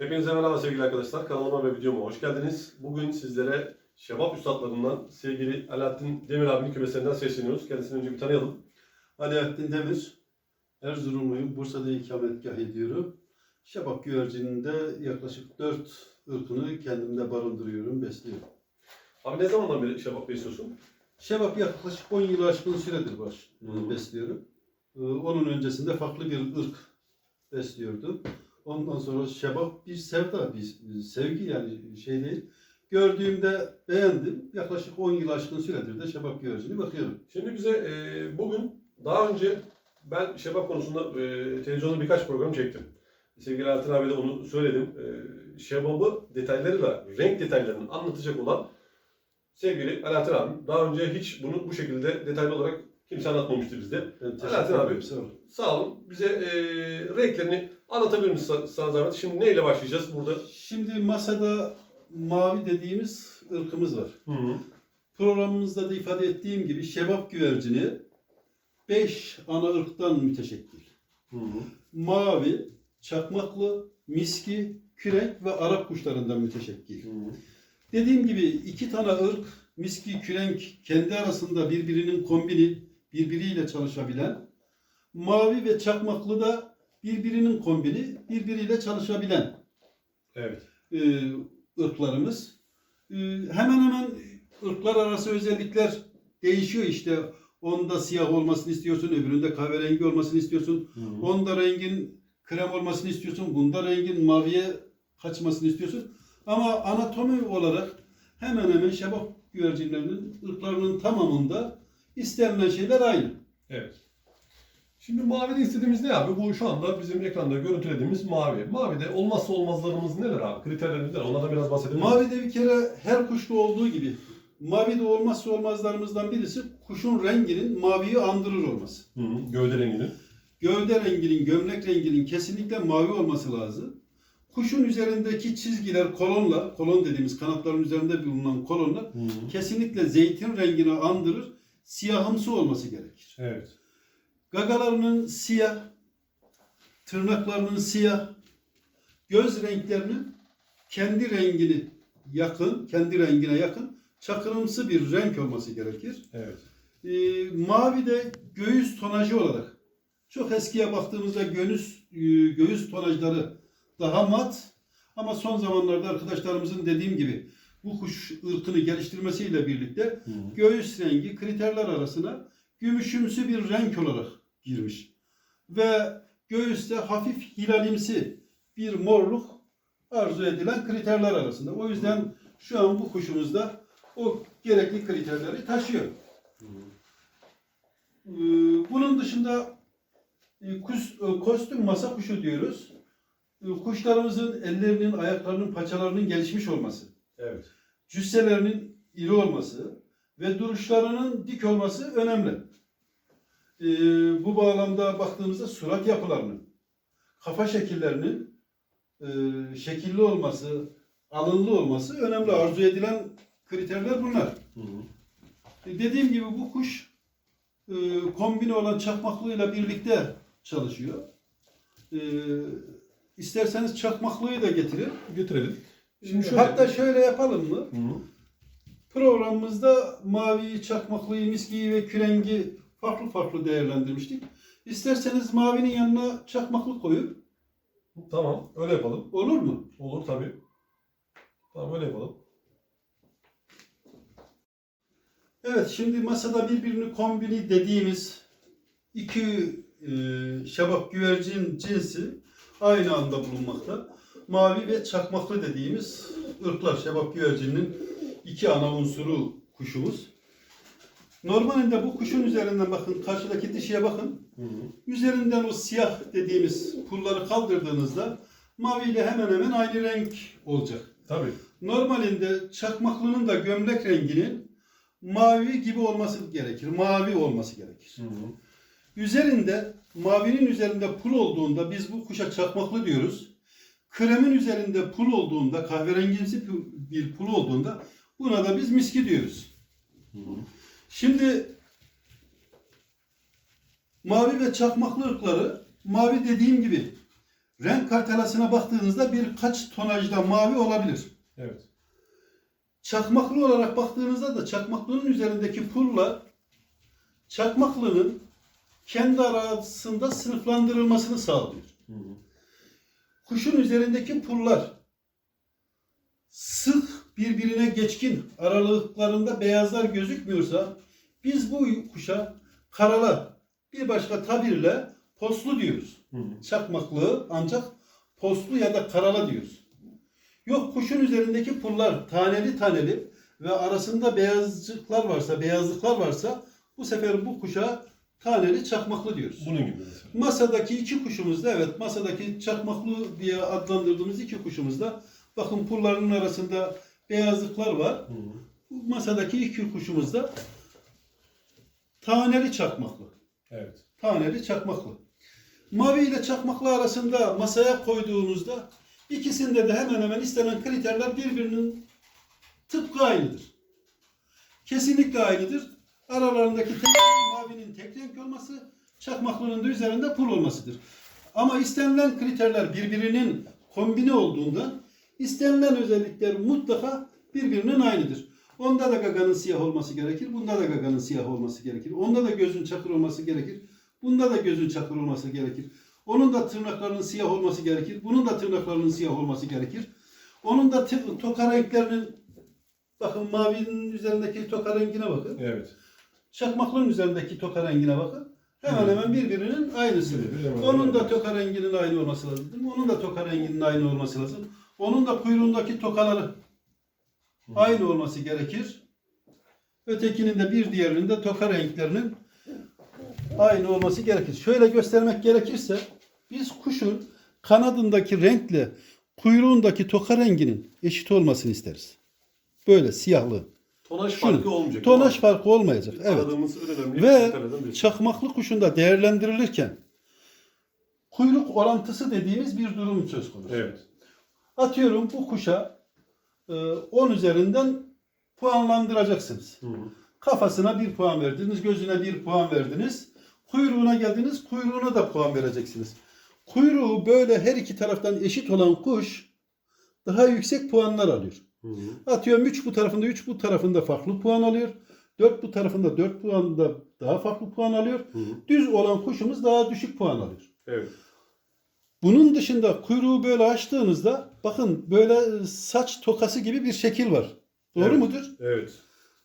Hepinize merhaba sevgili arkadaşlar. Kanalıma ve videoma hoş geldiniz. Bugün sizlere şebap üstadlarından sevgili Alaaddin Demir abinin kümeslerinden sesleniyoruz. Kendisini önce bir tanıyalım. Alaaddin Demir, Erzurumluyum. Bursa'da ikametgah ediyorum. Şabak güvercininde yaklaşık 4 ırkını kendimde barındırıyorum, besliyorum. Abi ne zamandan beri şebap besliyorsun? Şebap yaklaşık 10 yılı aşkın süredir baş, Hı. besliyorum. Ee, Onun öncesinde farklı bir ırk besliyordum. Ondan sonra şebap bir sevda, bir sevgi yani şey değil. Gördüğümde beğendim. Yaklaşık 10 yıl aşkın süredir de şebap güvercini bakıyorum. Şimdi bize e, bugün daha önce ben şebap konusunda e, televizyonda birkaç program çektim. Sevgili Alaaddin abi de onu söyledim. E, şebabı detaylarıyla, renk detaylarını anlatacak olan sevgili Alaaddin abim. Daha önce hiç bunu bu şekilde detaylı olarak kimse anlatmamıştı bizde. Teşekkür Alaaddin abi. ederim. Sağ olun. Sağ olun. Bize e, renklerini anlatabilir misiniz sa- sana zahmet? Şimdi neyle başlayacağız burada? Şimdi masada mavi dediğimiz ırkımız var. Hı hı. Programımızda da ifade ettiğim gibi şebap güvercini 5 ana ırktan müteşekkil. Hı hı. Mavi, çakmaklı, miski, kürek ve Arap kuşlarından müteşekkil. Dediğim gibi iki tane ırk, miski, kürenk kendi arasında birbirinin kombini, birbiriyle çalışabilen, mavi ve çakmaklı da birbirinin kombini, birbiriyle çalışabilen Evet. e, ırklarımız. E, hemen hemen ırklar arası özellikler değişiyor işte. Onda siyah olmasını istiyorsun, öbüründe kahverengi olmasını istiyorsun. Hı hı. Onda rengin krem olmasını istiyorsun, bunda rengin maviye kaçmasını istiyorsun. Ama anatomi olarak hemen hemen şebap güvercinlerinin ırklarının tamamında istenilen şeyler aynı. Evet. Şimdi mavide istediğimiz ne abi? Bu şu anda bizim ekranda görüntülediğimiz mavi. Mavide olmazsa olmazlarımız neler abi? Kriterlerimiz neler? Onlardan biraz bahsedelim. Mavide bir kere her kuşta olduğu gibi mavide olmazsa olmazlarımızdan birisi kuşun renginin maviyi andırır olması. Hı hı. Gövde renginin. Gövde renginin, gömlek renginin kesinlikle mavi olması lazım. Kuşun üzerindeki çizgiler kolonla, kolon dediğimiz kanatların üzerinde bulunan kolonlar Hı hı. kesinlikle zeytin rengini andırır, siyahımsı olması gerekir. Evet. Gagalarının siyah, tırnaklarının siyah, göz renklerinin kendi rengini yakın, kendi rengine yakın, çakırımsı bir renk olması gerekir. Evet. Ee, mavi de göğüs tonajı olarak çok eskiye baktığımızda göğüs e, göğüs tonajları daha mat ama son zamanlarda arkadaşlarımızın dediğim gibi bu kuş ırkını geliştirmesiyle birlikte hı. göğüs rengi kriterler arasına gümüşümsü bir renk olarak girmiş. Ve göğüste hafif hilalimsi bir morluk arzu edilen kriterler arasında. O yüzden şu an bu kuşumuzda o gerekli kriterleri taşıyor. Ee, Bunun dışında e, e, kostüm masa kuşu diyoruz. E, Kuşlarımızın ellerinin, ayaklarının, paçalarının gelişmiş olması, Evet. cüsselerinin iri olması ve duruşlarının dik olması önemli. E, Bu bağlamda baktığımızda surat yapılarının, kafa şekillerinin e, şekilli olması, alınlı olması önemli. Arzu edilen kriterler bunlar. Hı hı. E, Dediğim gibi bu kuş e, kombine olan çakmaklığıyla birlikte çalışıyor. E, isterseniz çakmaklığı da getirin. Götürelim. Şimdi Şimdi şöyle- Hatta şöyle yapalım mı? Hı hı. Programımızda maviyi, çakmaklıyı, miskiyi ve kürengi farklı farklı değerlendirmiştik. İsterseniz mavinin yanına çakmaklı koyun. Tamam. Öyle yapalım. Olur mu? Olur tabii. Tamam öyle yapalım. Evet şimdi masada birbirini kombini dediğimiz iki e, şabak güvercin cinsi aynı anda bulunmakta. Mavi ve çakmaklı dediğimiz ırklar şabak güvercinin iki ana unsuru kuşumuz. Normalinde bu kuşun üzerinden bakın karşıdaki dişiye bakın. Hı hı. Üzerinden o siyah dediğimiz pulları kaldırdığınızda mavi ile hemen hemen aynı renk olacak. Tabii. Normalinde çakmaklının da gömlek renginin mavi gibi olması gerekir. Mavi olması gerekir. Hı hı. Üzerinde mavinin üzerinde pul olduğunda biz bu kuşa çakmaklı diyoruz. Kremin üzerinde pul olduğunda kahverengimsi bir pul olduğunda buna da biz miski diyoruz. Hı hı. Şimdi mavi ve çakmaklı ırkları mavi dediğim gibi renk kartelasına baktığınızda birkaç tonajda mavi olabilir. Evet. Çakmaklı olarak baktığınızda da çakmaklının üzerindeki pullar çakmaklının kendi arasında sınıflandırılmasını sağlıyor. Hı hı. Kuşun üzerindeki pullar birbirine geçkin aralıklarında beyazlar gözükmüyorsa biz bu kuşa karala bir başka tabirle poslu diyoruz. Hı hı. Çakmaklı ancak poslu ya da karala diyoruz. Yok kuşun üzerindeki pullar taneli taneli ve arasında beyazcıklar varsa, beyazlıklar varsa bu sefer bu kuşa taneli çakmaklı diyoruz. Bunun gibi mesela. Masadaki iki kuşumuzda evet masadaki çakmaklı diye adlandırdığımız iki kuşumuzda bakın pulların arasında beyazlıklar var. Hı hı. Bu masadaki iki kuşumuzda taneli çakmaklı. Evet. Taneli çakmaklı. Mavi ile çakmaklı arasında masaya koyduğunuzda ikisinde de hemen hemen istenen kriterler birbirinin tıpkı aynıdır. Kesinlikle aynıdır. Aralarındaki tek mavinin tek renk olması, çakmaklının da üzerinde pul olmasıdır. Ama istenilen kriterler birbirinin kombine olduğundan istenilen özellikler mutlaka birbirinin aynıdır. Onda da gaganın siyah olması gerekir, bunda da gaganın siyah olması gerekir. Onda da gözün çakır olması gerekir, bunda da gözün çakır olması gerekir. Onun da tırnaklarının siyah olması gerekir, bunun da tırnaklarının siyah olması gerekir. Onun da toka renklerinin, bakın mavinin üzerindeki toka rengine bakın. Evet. Çakmaklının üzerindeki toka rengine bakın. Hemen hemen birbirinin aynısı. Birebir hemen Onun da toka renginin aynı olması lazım. Onun da toka renginin aynı olması lazım. Onun da kuyruğundaki tokaları aynı olması gerekir. Ötekinin de bir diğerinin de toka renklerinin aynı olması gerekir. Şöyle göstermek gerekirse biz kuşun kanadındaki renkle kuyruğundaki toka renginin eşit olmasını isteriz. Böyle siyahlı. Tonaj Şunu, farkı olmayacak. Tonaj farkı olmayacak. Evet. Ve çakmaklı kuşun da değerlendirilirken kuyruk orantısı dediğimiz bir durum söz konusu. Evet. Atıyorum bu kuşa e, 10 üzerinden puanlandıracaksınız. Hı hı. Kafasına bir puan verdiniz, gözüne bir puan verdiniz. Kuyruğuna geldiniz, kuyruğuna da puan vereceksiniz. Kuyruğu böyle her iki taraftan eşit olan kuş daha yüksek puanlar alıyor. Hı hı. Atıyorum 3 bu tarafında 3 bu tarafında farklı puan alıyor. 4 bu tarafında 4 puanda daha farklı puan alıyor. Hı hı. Düz olan kuşumuz daha düşük puan alıyor. Evet. Bunun dışında kuyruğu böyle açtığınızda bakın böyle saç tokası gibi bir şekil var. Doğru Evet. mudur? Evet.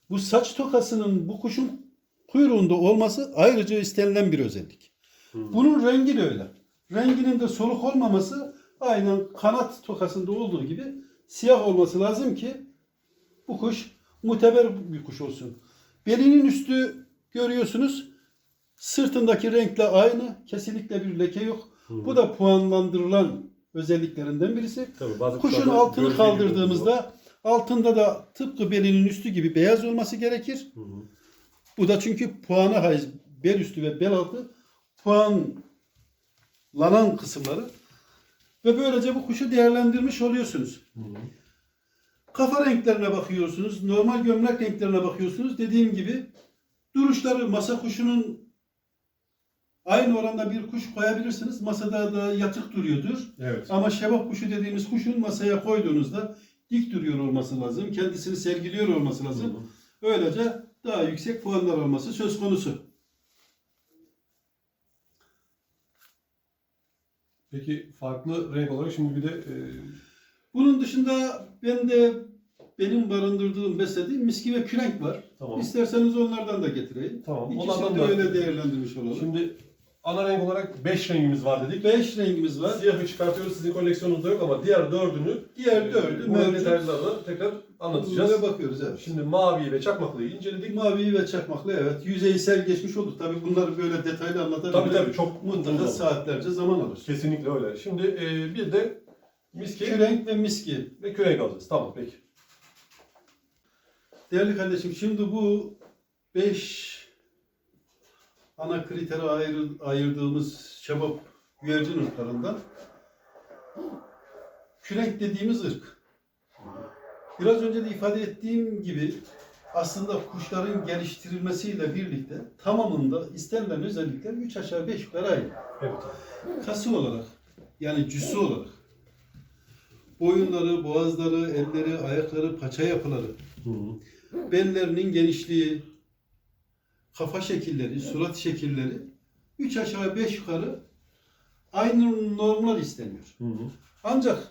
Bu saç tokasının bu kuşun kuyruğunda olması ayrıca istenilen bir özellik. Hı hı. Bunun rengi de öyle. Renginin de soluk olmaması aynen kanat tokasında olduğu gibi siyah olması lazım ki bu kuş muteber bir kuş olsun. Belinin üstü görüyorsunuz sırtındaki renkle aynı. Kesinlikle bir leke yok. Hı. Bu da puanlandırılan özelliklerinden birisi. Tabii bazı Kuşun altını kaldırdığımızda altında da tıpkı belinin üstü gibi beyaz olması gerekir. Hı hı. Bu da çünkü puana haiz bel üstü ve bel altı puanlanan kısımları ve böylece bu kuşu değerlendirmiş oluyorsunuz. Hı hı. Kafa renklerine bakıyorsunuz, normal gömlek renklerine bakıyorsunuz. Dediğim gibi duruşları masa kuşunun aynı oranda bir kuş koyabilirsiniz. Masada da yatık duruyordur. Evet. Ama şebap kuşu dediğimiz kuşun masaya koyduğunuzda dik duruyor olması lazım. Kendisini sergiliyor olması Hı lazım. hı. Böylece daha yüksek puanlar alması söz konusu. Peki farklı renk olarak şimdi bir de e, Bunun dışında ben de benim barındırdığım, beslediğim miski ve kürenk var. tamam. İsterseniz onlardan da getireyim. Tamam. İkisini Onlardan de da öyle değerlendirmiş olalım. Şimdi ana renk olarak 5 rengimiz var dedik. Beş rengimiz var. Siyahı çıkartıyoruz. Sizin koleksiyonunuzda yok ama diğer dördünü Diğer dördü e, bunların mevcut. detaylarla tekrar anlatacağız. Bunlara bakıyoruz evet. Şimdi mavi ve çakmaklıyı inceledik. Mavi ve çakmaklı evet. Yüzeysel geçmiş olduk. Tabii bunları böyle detaylı anlatabilirim. Tabii tabii çok Mutlaka saatlerce zaman alır. Kesinlikle öyle. Şimdi e, bir de miski Kürenk ve miski. ve kürenk alacağız. Tamam peki. Değerli kardeşim şimdi bu 5 ana kritere ayır, ayırdığımız şebap güvercin ırklarından kürenk dediğimiz ırk. Biraz önce de ifade ettiğim gibi aslında kuşların geliştirilmesiyle birlikte tamamında istenilen özellikler 3 aşağı 5 yukarı aynı. Evet. Kası olarak, yani cüssü olarak boyunları, boğazları, elleri, ayakları, paça yapıları, Hı bellerinin genişliği, kafa şekilleri, surat şekilleri üç aşağı beş yukarı aynı normlar isteniyor. Hı hı. Ancak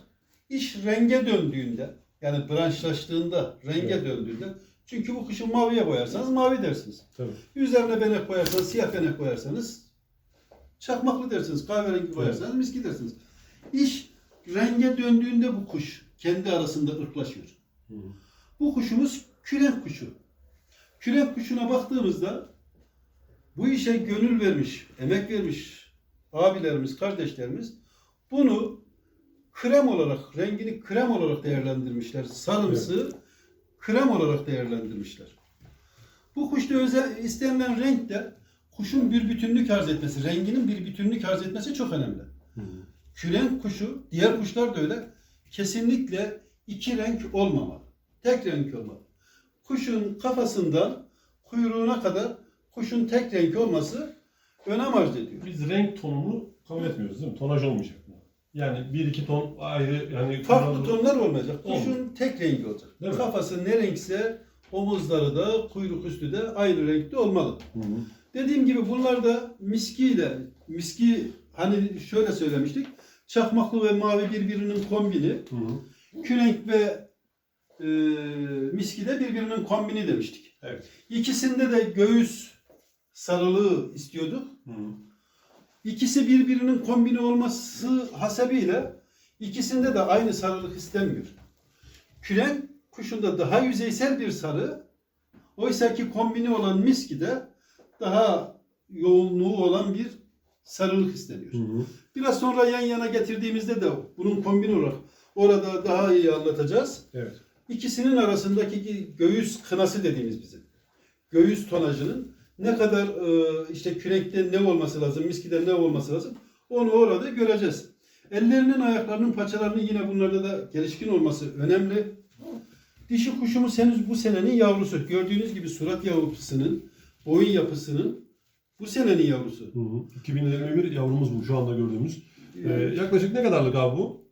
iş renge döndüğünde yani branşlaştığında, renge Evet. döndüğünde çünkü bu kuşu maviye boyarsanız mavi dersiniz. Tabii. Üzerine benek koyarsanız, siyah benek koyarsanız çakmaklı dersiniz. Kahverengi koyarsanız Evet. miski dersiniz. İş renge döndüğünde bu kuş kendi arasında ırklaşıyor. Hı. Bu kuşumuz kürenk kuşu. Kürenk kuşuna baktığımızda bu işe gönül vermiş, emek vermiş abilerimiz, kardeşlerimiz bunu krem olarak, rengini krem olarak değerlendirmişler. Sarımsı krem olarak değerlendirmişler. Bu kuşta özel istenilen renk de kuşun bir bütünlük arz etmesi, renginin bir bütünlük arz etmesi çok önemli. Hı. Kürenk kuşu, diğer kuşlar da öyle. Kesinlikle iki renk olmamalı. Tek renk olmalı. Kuşun kafasından kuyruğuna kadar kuşun tek renk olması önem arz ediyor. Biz renk tonunu kabul etmiyoruz değil mi? Tonaj olmayacak mı? Yani bir iki ton ayrı yani Farklı kullanılan- tonlar olmayacak. Kuşun tek rengi olacak. Değil mi? Kafası ne renkse omuzları da kuyruk üstü de aynı renkte olmalı. Hı hı. Dediğim gibi bunlar da miskiyle, miski hani şöyle söylemiştik. Çakmaklı ve mavi birbirinin kombini. Hı hı. Kürenk ve e, miski de birbirinin kombini demiştik. Evet. İkisinde de göğüs sarılığı istiyorduk. Hı. İkisi birbirinin kombini olması hasebiyle ikisinde de aynı sarılık istemiyor. Kürenk kuşunda daha yüzeysel bir sarı, oysa ki kombini olan miski de daha yoğunluğu olan bir sarılık isteniyor. Hı hı. Biraz sonra yan yana getirdiğimizde de bunun kombini olarak orada daha iyi anlatacağız. Evet. İkisinin arasındaki göğüs kınası dediğimiz bizim. Göğüs tonajının ne kadar e, işte kürekte ne olması lazım, miskide ne olması lazım onu orada göreceğiz. Ellerinin, ayaklarının, paçalarının yine bunlarda da gelişkin olması önemli. Dişi kuşumuz henüz bu senenin yavrusu. Gördüğünüz gibi surat yapısının, boyun yapısının bu senenin yavrusu. Hı. 2021 yavrumuz bu şu anda gördüğümüz. Ee, yaklaşık ne kadarlık abi bu?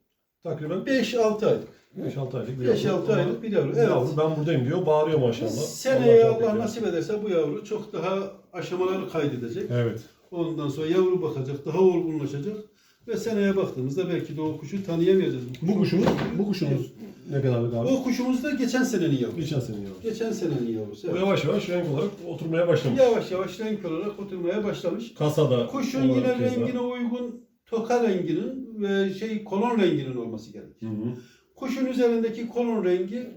Takriben 5-6 aylık. 5-6 aylık bir 5-6 Ama aylık bir yavru. bu Evet. Yavru ben buradayım diyor. Bağırıyor maşallah. Seneye Allah Allah, nasip ederse bu yavru çok daha aşamaları kaydedecek. Evet. Ondan sonra yavru bakacak, daha olgunlaşacak. Ve seneye baktığımızda belki de o kuşu tanıyamayacağız. Bu kuşumuz, bu kuşumuz ne kadarlık abi? O kuşumuz da geçen senenin yavrusu. Geçen sene yavru. Geçen senenin yavrusu. O Evet. yavaş yavaş renk olarak oturmaya başlamış. Yavaş yavaş renk olarak oturmaya başlamış. Kasada Kuşun yine rengine uygun toka renginin ve şey kolon renginin olması gerekir. Hı hı. Kuşun üzerindeki kolon rengi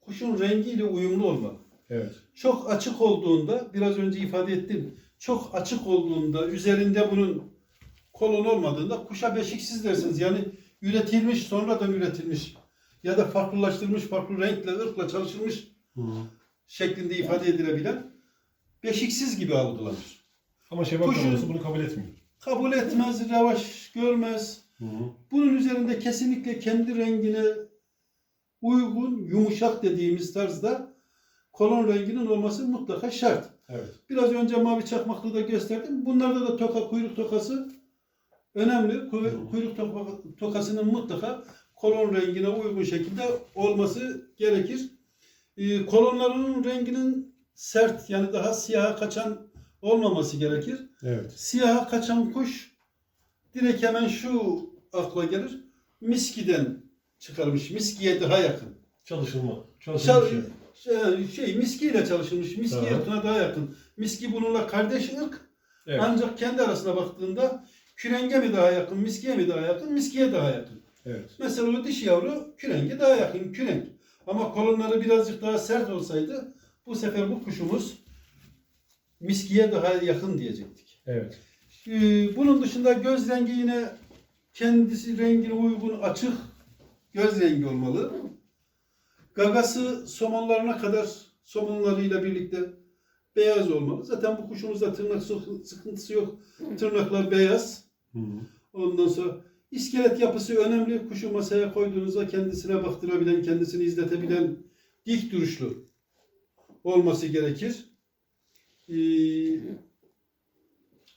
kuşun rengiyle uyumlu olmalı. Evet. Çok açık olduğunda biraz önce ifade ettim. Çok açık olduğunda üzerinde bunun kolon olmadığında kuşa beşiksiz dersiniz. Yani üretilmiş sonradan üretilmiş ya da farklılaştırılmış farklı renkle ırkla çalışılmış Hı hı. şeklinde ifade edilebilen beşiksiz gibi algılanır. Ama Şevval Kuşun- bunu kabul etmiyor. Kabul etmez, revaş görmez. Hı hı. Bunun üzerinde kesinlikle kendi rengine uygun, yumuşak dediğimiz tarzda kolon renginin olması mutlaka şart. Evet. Biraz önce mavi çakmaklı da gösterdim. Bunlarda da toka, kuyruk tokası önemli. Kuy- Hı. Kuyruk toka- tokasının mutlaka kolon rengine uygun şekilde olması gerekir. Ee, kolonlarının renginin sert yani daha siyaha kaçan olmaması gerekir. Evet. Siyaha kaçan kuş direkt hemen şu akla gelir. Miskiden çıkarmış. Miskiye daha yakın. Çalışılma. Çal- Çalışılmış. şey, şey miskiyle çalışılmış. Miski Tamam. ırkına daha yakın. Miski bununla kardeş ırk. Evet. Ancak kendi arasına baktığında kürenge mi daha yakın, miskiye mi daha yakın, miskiye daha yakın. Evet. Mesela o dişi yavru kürenge daha yakın, kürenk. Ama kolonları birazcık daha sert olsaydı bu sefer bu kuşumuz miskiye daha yakın diyecektik. Evet. Ee, bunun dışında göz rengi yine kendisi rengine uygun açık göz rengi olmalı. Gagası somonlarına kadar somonlarıyla birlikte beyaz olmalı. Zaten bu kuşumuzda tırnak sıkı- sıkıntısı yok. Tırnaklar beyaz. Hı hı. Ondan sonra iskelet yapısı önemli. Kuşu masaya koyduğunuzda kendisine baktırabilen, kendisini izletebilen dik duruşlu olması gerekir. Ee,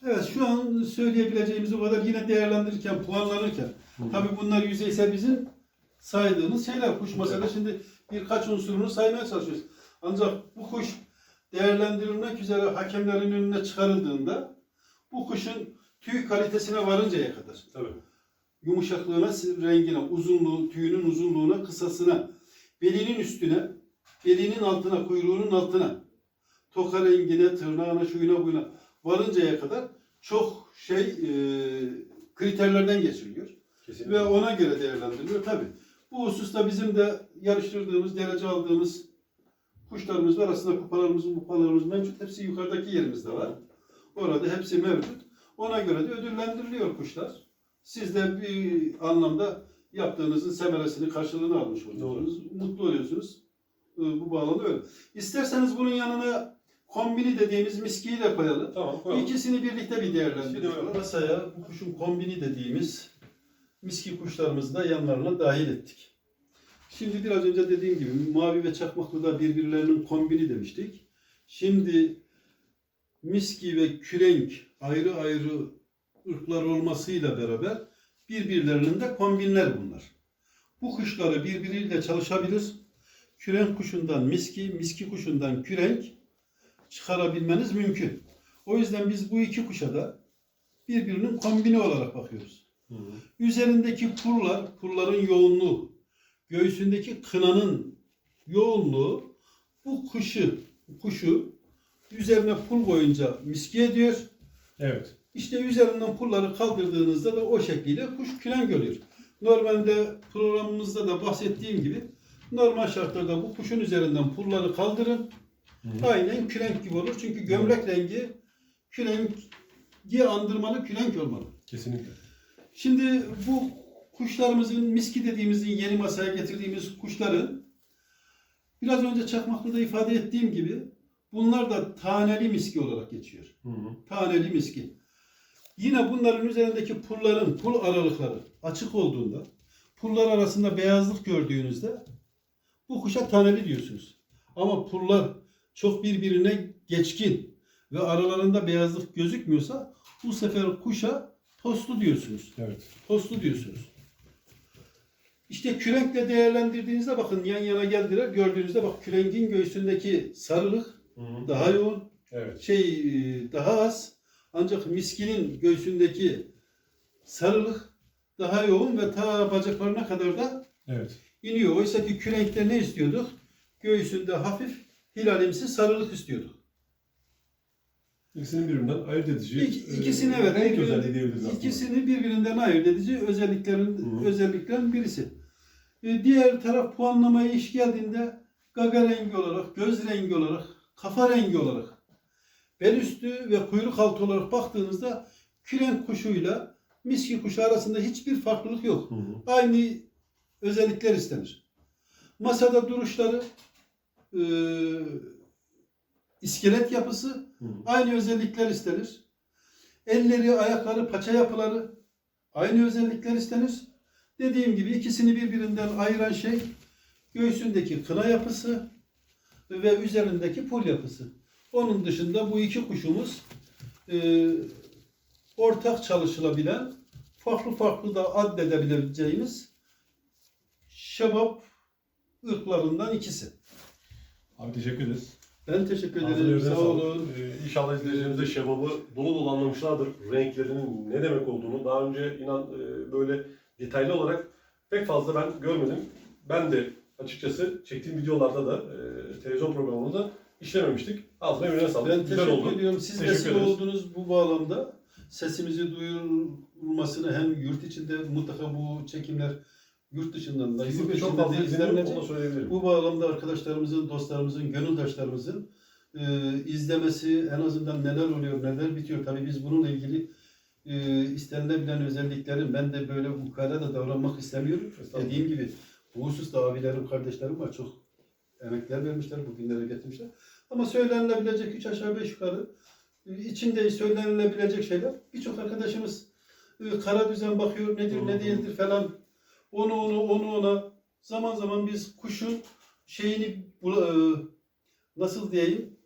Evet şu an söyleyebileceğimiz o kadar yine değerlendirirken, puanlanırken tabii bunlar yüzeysel bizim saydığımız şeyler. Kuş mesela şimdi birkaç unsurunu saymaya çalışıyoruz. Ancak bu kuş değerlendirilmek üzere hakemlerin önüne çıkarıldığında bu kuşun tüy kalitesine varıncaya kadar Tabii. yumuşaklığına, rengine, uzunluğu, tüyünün uzunluğuna, kısasına, belinin üstüne, belinin altına, kuyruğunun altına, toka rengine, tırnağına, şuyuna buyuna varıncaya kadar çok şey e, kriterlerden geçiriliyor. Kesinlikle. Ve ona göre değerlendiriliyor. Tabi bu hususta bizim de yarıştırdığımız, derece aldığımız kuşlarımız var. Aslında kupalarımız, kupalarımız mevcut. Hepsi yukarıdaki yerimizde var. Orada hepsi mevcut. Ona göre de ödüllendiriliyor kuşlar. Siz de bir anlamda yaptığınızın semeresini, karşılığını almış oluyorsunuz. Mutlu oluyorsunuz. Ee, Bu bağlamda öyle. İsterseniz bunun yanına kombini dediğimiz miskiyi de koyalım. Tamam koyalım. İkisini birlikte bir Şimdi değerlendirelim. öyle. Masaya bu kuşun kombini dediğimiz miski kuşlarımızı da yanlarına dahil ettik. Şimdi biraz önce dediğim gibi mavi ve çakmaklı da birbirlerinin kombini demiştik. Şimdi miski ve kürenk ayrı ayrı ırklar olmasıyla beraber birbirlerinin de kombinler bunlar. Bu kuşları birbiriyle çalışabilir. Kürenk kuşundan miski, miski kuşundan kürenk çıkarabilmeniz mümkün. O yüzden biz bu iki kuşa da birbirinin kombini olarak bakıyoruz. Hı hı. Üzerindeki pullar, pulların yoğunluğu, göğsündeki kınanın yoğunluğu bu kuşu, kuşu üzerine pul boyunca miski ediyor. Evet. İşte üzerinden pulları kaldırdığınızda da o şekilde kuş külen görüyor. Normalde programımızda da bahsettiğim gibi normal şartlarda bu kuşun üzerinden pulları kaldırın. Aynen külenk gibi olur. Çünkü gömlek rengi külengi andırmalı külenk olmalı. Kesinlikle. Şimdi bu kuşlarımızın miski dediğimizin yeni masaya getirdiğimiz kuşların biraz önce çakmaklıda ifade ettiğim gibi bunlar da taneli miski olarak geçiyor. Hı hı. Taneli miski. Yine bunların üzerindeki pulların pul aralıkları açık olduğunda pullar arasında beyazlık gördüğünüzde bu kuşa taneli diyorsunuz. Ama pullar çok birbirine geçkin ve aralarında beyazlık gözükmüyorsa bu sefer kuşa poslu diyorsunuz. Evet. Poslu diyorsunuz. İşte kürenkle değerlendirdiğinizde bakın yan yana geldiler. Gördüğünüzde bak kürenkin göğsündeki sarılık Hı hı. daha yoğun Evet. şey e, daha az ancak miskinin göğsündeki sarılık daha yoğun ve ta bacaklarına kadar da Evet. iniyor. Oysa ki kürenkte ne istiyorduk? Göğsünde hafif hilalimsi sarılık istiyorduk. İkisinin birbirinden ayırt edici. İk, e, ikisini evet. Renk özelliği diyebiliriz aslında. İkisini birbirinden ayırt edici özelliklerin Hı özelliklerin birisi. E, diğer taraf puanlamaya iş geldiğinde gaga rengi olarak, göz rengi olarak, kafa rengi olarak, bel üstü ve kuyruk altı olarak baktığınızda kürenk kuşuyla miski kuşu arasında hiçbir farklılık yok. Hı. Aynı özellikler istenir. Masada duruşları, e, iskelet yapısı Hı hı. aynı özellikler istenir. Elleri, ayakları, paça yapıları aynı özellikler istenir. Dediğim gibi ikisini birbirinden ayıran şey göğsündeki kına yapısı ve üzerindeki pul yapısı. Onun dışında bu iki kuşumuz e, ortak çalışılabilen, farklı farklı da addedebileceğimiz şebap ırklarından ikisi. Abi teşekkür ederiz. Ben teşekkür ederim. Sağ olun. Ee, inşallah izleyicilerimiz de şebabı dolu dolu anlamışlardır. Renklerinin ne demek olduğunu. Daha önce inan e, böyle detaylı olarak pek fazla ben görmedim. Ben de açıkçası çektiğim videolarda da e, televizyon programında da işlememiştik. Ağzına yüreğine sağlık. Ben Güzel teşekkür oldu. ediyorum. Siz Teşekkür vesile ederiz. oldunuz bu bağlamda. Sesimizi duyurulmasını hem yurt içinde mutlaka bu çekimler yurt dışından da yurt Kesinlikle çok içinde fazla izlenecek. Onu söyleyebilirim. Bu bağlamda arkadaşlarımızın, dostlarımızın, gönüldaşlarımızın e, izlemesi en azından neler oluyor, neler bitiyor. Tabii biz bununla ilgili e, istenilebilen özelliklerin ben de böyle ukala da davranmak istemiyorum. Dediğim gibi bu hususta abilerim, kardeşlerim var. Çok emekler vermişler, bugünlere getirmişler. Ama söylenilebilecek üç aşağı beş yukarı e, içinde söylenilebilecek şeyler. Birçok arkadaşımız e, kara düzen bakıyor, nedir Hı hı. ne değildir falan. Onu onu onu ona. Zaman zaman biz kuşun şeyini e, nasıl diyeyim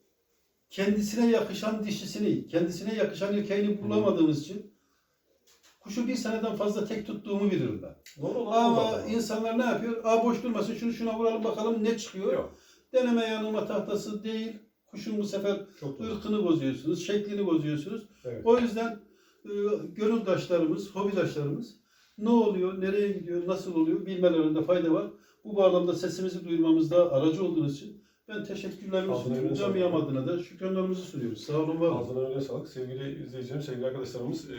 kendisine yakışan dişisini, kendisine yakışan erkeğini bulamadığımız için kuşu bir seneden fazla tek tuttuğumu bilirim ben. Doğru olan Ama olmaz. insanlar ne yapıyor? Aa boş durmasın şunu şuna vuralım bakalım ne çıkıyor. Yok. Deneme yanılma tahtası değil. Kuşun bu sefer Çok doğru. ırkını bozuyorsunuz, şeklini bozuyorsunuz. Evet. O yüzden e, gönüldaşlarımız, hobidaşlarımız ne oluyor, nereye gidiyor, nasıl oluyor bilmelerinde fayda var. Bu bağlamda sesimizi duyurmamızda aracı olduğunuz için ben teşekkürlerimi sunuyorum. Camiam adına da şükranlarımızı sunuyoruz. Sağ olun, var olun. Ağzına öyle sağlık. Sevgili izleyicilerim, sevgili arkadaşlarımız. eee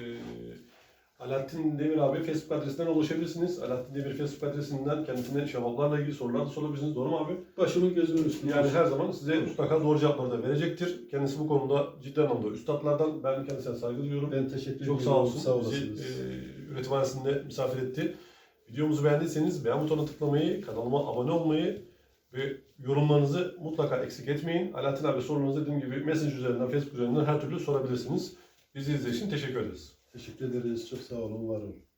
Alaaddin Demir abi Facebook adresinden ulaşabilirsiniz. Alaaddin Demir Facebook adresinden kendisine şebaplarla ilgili sorular da sorabilirsiniz. Doğru mu abi? Başımın gözümün üstünde. Yani her zaman size mutlaka doğru cevapları da verecektir. Kendisi bu konuda ciddi anlamda üstadlardan. Ben kendisine saygı duyuyorum. ben teşekkür ediyorum. Çok sağ olsun. Sağ Bizi olasınız. e, üretimhanesinde misafir etti. Videomuzu beğendiyseniz beğen butonuna tıklamayı, kanalıma abone olmayı ve yorumlarınızı mutlaka eksik etmeyin. Alaaddin abi sorularınızı dediğim gibi Messenger üzerinden, Facebook üzerinden her türlü sorabilirsiniz. Bizi izlediğiniz için teşekkür ederiz. Teşekkür ederiz. Çok sağ olun, var olun.